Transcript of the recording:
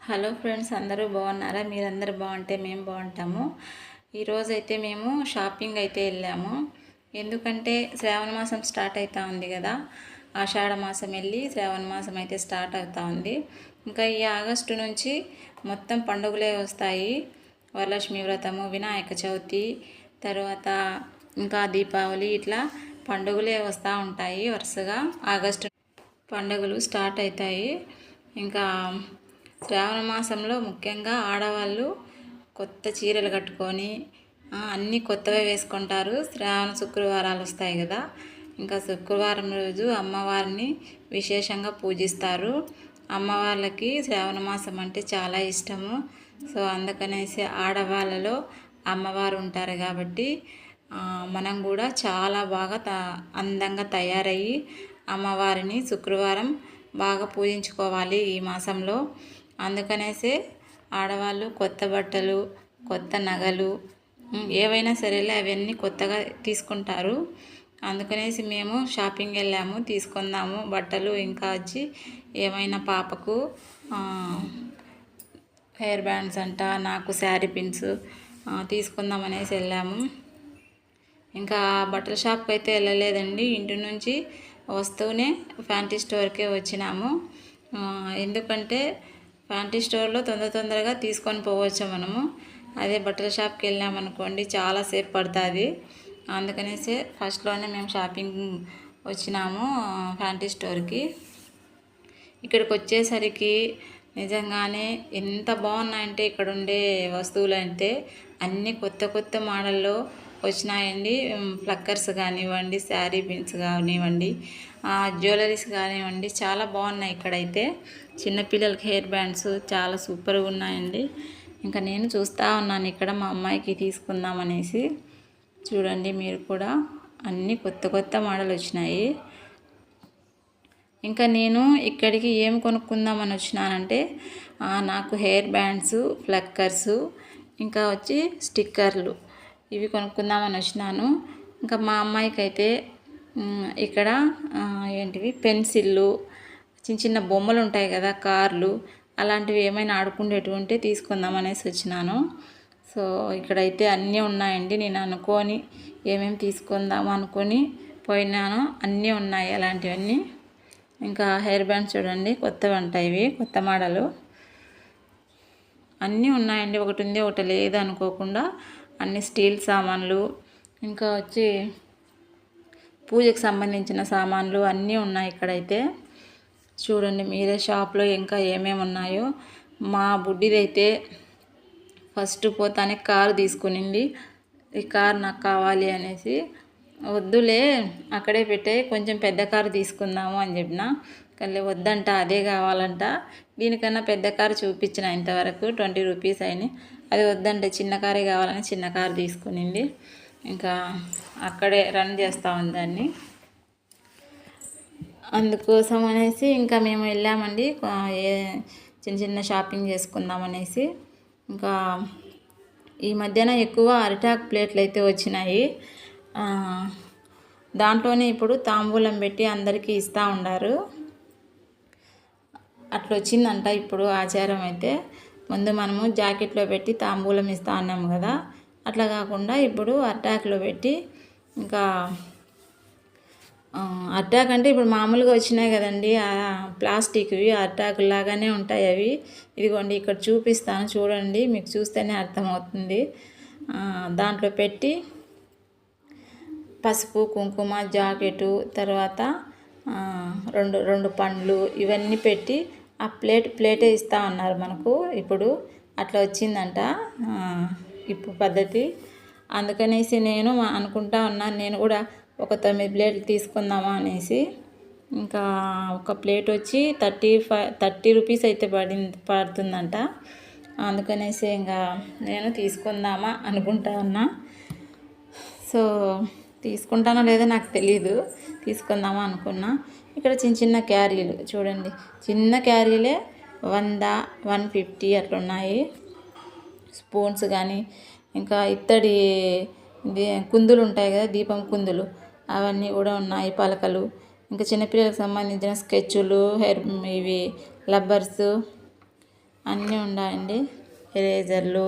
Hello friends అందరూ బాగున్నారా? మీరందరూ బాగుంటే మేము బాగుంటాము. ఈరోజు అయితే మేము షాపింగ్ అయితే వెళ్ళాము. ఎందుకంటే శ్రావణ మాసం స్టార్ట్ అవుతూ ఉంది కదా. ఆషాఢ మాసం వెళ్ళి శ్రావణ మాసం అయితే స్టార్ట్ అవుతూ ఉంది. ఇంకా ఈ ఆగస్టు నుంచి మొత్తం పండుగలే వస్తాయి. వరలక్ష్మి వ్రతము వినాయక చవితి తర్వాత ఇంకా దీపావళి ఇట్లా పండుగలే వస్తూ ఉంటాయి వరుసగా. ఆగస్టు పండుగలు స్టార్ట్ అవుతాయి ఇంకా శ్రావణ మాసంలో ముఖ్యంగా ఆడవాళ్ళు కొత్త చీరలు కట్టుకొని అన్నీ కొత్తవే వేసుకుంటారు. శ్రావణ శుక్రవారాలు వస్తాయి కదా. ఇంకా శుక్రవారం రోజు అమ్మవారిని విశేషంగా పూజిస్తారు. అమ్మవార్లకి శ్రావణ మాసం అంటే చాలా ఇష్టము. సో అందుకనేసి ఆడవాళ్ళలో అమ్మవారు ఉంటారు కాబట్టి మనం కూడా చాలా బాగా త అందంగా తయారయ్యి అమ్మవారిని శుక్రవారం బాగా పూజించుకోవాలి ఈ మాసంలో. అందుకనేసి ఆడవాళ్ళు కొత్త బట్టలు కొత్త నగలు ఏవైనా సరేలే అవన్నీ కొత్తగా తీసుకుంటారు. అందుకనేసి మేము షాపింగ్ వెళ్ళాము తీసుకుందాము బట్టలు ఇంకా వచ్చి ఏమైనా పాపకు హెయిర్ బ్యాండ్స్ అంట నాకు శారీ పిన్స్ తీసుకుందాం అనేసి వెళ్ళాము. ఇంకా బట్టల షాప్కి అయితే వెళ్ళలేదండి. ఇంటి నుంచి వస్తూనే ఫ్యాంటీ స్టోర్కే వచ్చినాము. ఎందుకంటే ఫ్యాంటీ స్టోర్లో తొందర తొందరగా తీసుకొని పోవచ్చు మనము. అదే బట్టల షాప్కి వెళ్ళామనుకోండి చాలాసేపు పడుతుంది. అందుకనేసి ఫస్ట్లోనే మేము షాపింగ్ వచ్చినాము ఫ్యాంటీ స్టోర్కి. ఇక్కడికి వచ్చేసరికి నిజంగానే ఎంత బాగున్నాయంటే ఇక్కడ ఉండే వస్తువులు అంటే అన్నీ కొత్త కొత్త మోడల్లో వచ్చినాయండి. ఫ్లక్కర్స్ కానివ్వండి శారీ బిన్స్ కానివ్వండి జ్యువెలరీస్ కానివ్వండి చాలా బాగున్నాయి ఇక్కడైతే. చిన్నపిల్లలకి హెయిర్ బ్యాండ్స్ చాలా సూపర్గా ఉన్నాయండి. ఇంకా నేను చూస్తూ ఉన్నాను ఇక్కడ మా అమ్మాయికి తీసుకుందామనేసి చూడండి మీరు కూడా. అన్నీ కొత్త కొత్త మోడల్ వచ్చినాయి. ఇంకా నేను ఇక్కడికి ఏం కొనుక్కుందామని వచ్చినానంటే నాకు హెయిర్ బ్యాండ్స్ ఫ్లక్కర్స్ ఇంకా వచ్చి స్టిక్కర్లు ఇవి కొనుక్కుందామని వచ్చినాను. ఇంకా మా అమ్మాయికి అయితే ఇక్కడ ఏంటివి పెన్సిళ్ళు చిన్న చిన్న బొమ్మలు ఉంటాయి కదా కార్లు అలాంటివి ఏమైనా ఆడుకునేటువంటి తీసుకుందాం అనేసి వచ్చినాను. సో ఇక్కడైతే అన్నీ ఉన్నాయండి. నేను అనుకొని ఏమేమి తీసుకుందాం అనుకొని పోయినాను. అన్నీ ఉన్నాయి అలాంటివన్నీ. ఇంకా హెయిర్ బ్యాండ్స్ చూడండి కొత్తవి ఉంటాయి ఇవి కొత్త మోడలు. అన్నీ ఉన్నాయండి. ఒకటి ఉంది ఒకటి లేదు అనుకోకుండా అన్ని స్టీల్ సామాన్లు ఇంకా వచ్చి పూజకు సంబంధించిన సామాన్లు అన్నీ ఉన్నాయి ఇక్కడైతే. చూడండి మీరే షాప్లో ఇంకా ఏమేమి ఉన్నాయో. మా బుడ్డిదైతే ఫస్ట్ పోతానే కారు తీసుకునింది. ఈ కారు నాకు కావాలి అనేసి. వద్దులే అక్కడే పెట్టే కొంచెం పెద్ద కారు తీసుకుందాము అని చెప్పిన. కానీ వద్దంట అదే కావాలంట. దీనికన్నా పెద్ద కారు చూపించిన ఇంతవరకు ట్వంటీ రూపీస్ అయినాయి. అది వద్దంటే చిన్న కారే కావాలని చిన్న కారు తీసుకునింది. ఇంకా అక్కడే రన్ చేస్తూ ఉంది దాన్ని. అందుకోసం అనేసి ఇంకా మేము వెళ్ళామండి. ఏ చిన్న చిన్న షాపింగ్ చేసుకుందాం అనేసి. ఇంకా ఈ మధ్యన ఎక్కువ అరిటాక్ ప్లేట్లు అయితే వచ్చినాయి. దాంట్లోనే ఇప్పుడు తాంబూలం పెట్టి అందరికీ ఇస్తూ ఉండారు అట్లా వచ్చిందంట ఇప్పుడు ఆచారం అయితే. ముందు మనము జాకెట్లో పెట్టి తాంబూలం ఇస్తా అన్నాము కదా. అట్లా కాకుండా ఇప్పుడు అటాక్లో పెట్టి ఇంకా అటాక్ అంటే ఇప్పుడు మామూలుగా వచ్చినాయి కదండి. ప్లాస్టిక్వి అటాక్ లాగానే ఉంటాయి అవి. ఇదిగోండి ఇక్కడ చూపిస్తాను చూడండి మీకు చూస్తేనే అర్థమవుతుంది. దాంట్లో పెట్టి పసుపు కుంకుమ జాకెటు తర్వాత రెండు రెండు పండ్లు ఇవన్నీ పెట్టి ఆ ప్లేట్ ప్లేటే ఇస్తా ఉన్నారు మనకు. ఇప్పుడు అట్లా వచ్చిందంట. ఇప్పుడు పద్ధతి. అందుకనేసి నేను అనుకుంటా ఉన్నాను నేను కూడా ఒక తొమ్మిది ప్లేట్లు తీసుకుందామా అనేసి. ఇంకా ఒక ప్లేట్ వచ్చి థర్టీ ఫైవ్ థర్టీ రూపీస్ అయితే పడింది పడుతుందంట. అందుకనేసి ఇంకా నేను తీసుకుందామా అనుకుంటా ఉన్నా. సో తీసుకుంటానో లేదో నాకు తెలీదు. తీసుకుందామా అనుకున్నా. ఇక్కడ చిన్న చిన్న క్యారీలు చూడండి. చిన్న క్యారీలే వంద వన్ ఫిఫ్టీ అట్లా ఉన్నాయి స్పూన్స్ కానీ ఇంకా ఇత్తడి కుందులు ఉంటాయి కదా దీపం కుందులు అవన్నీ కూడా ఉన్నాయి పలకలు. ఇంకా చిన్నపిల్లలకు సంబంధించిన స్కెచ్లు హెయిర్ ఇవి లబ్బర్స్ అన్నీ ఉన్నాయండి. ఎరేజర్లు